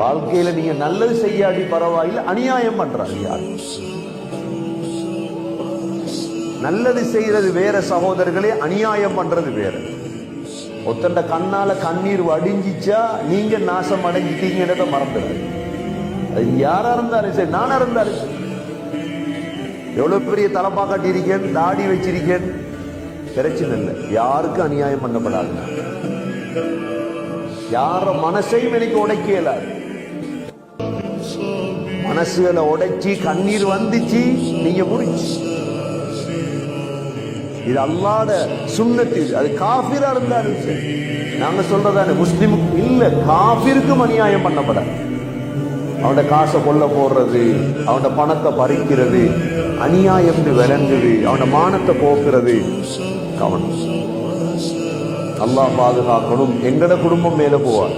வாழ்க்கையில நீங்க நல்லது செய்யாடி பரவாயில்ல அநியாயம் பண்றாரு யார்? நல்லது செய்யறது வேற சகோதரர்களே அநியாயம் பண்றது வேற. ஒத்தண்ட கண்ணால கண்ணீர் வடிஞ்சிச்சா நீங்க நாசம் அடைஞ்சிட்டீங்கன்றத மறந்துடு அது யாரா இருந்தாலும் சரி நானா இருந்தாலும் சரி. எவ்வளவு பெரிய தலப்பா கட்டியிருக்கேன் தாடி வச்சிருக்கேன். பிரச்சனை இல்லை. யாருக்கும் அநியாயம் பண்ணப்படாது யார மனசையும் எனக்கு உடைக்க இயலாது மனசுகளை உடைச்சி கண்ணீர் வந்துச்சு நீங்க முடிச்சு. இது அல்லாத சுண்ணத்து அது காபிரா இருந்தாலும் சரி. நாங்க சொல்றதானே முஸ்லிமுக்கு இல்ல காபிருக்கும் அநியாயம் பண்ணப்படாது அவனோட காசை கொல்ல போடுறது அவனோட பணத்தை பறிக்கிறது அநியாயம் விளங்குது அவனோட மானத்தை போக்குறது. கவனம். அல்லாஹ் பாதுகாக்கணும். எங்கட குடும்பம் மேல போவார்.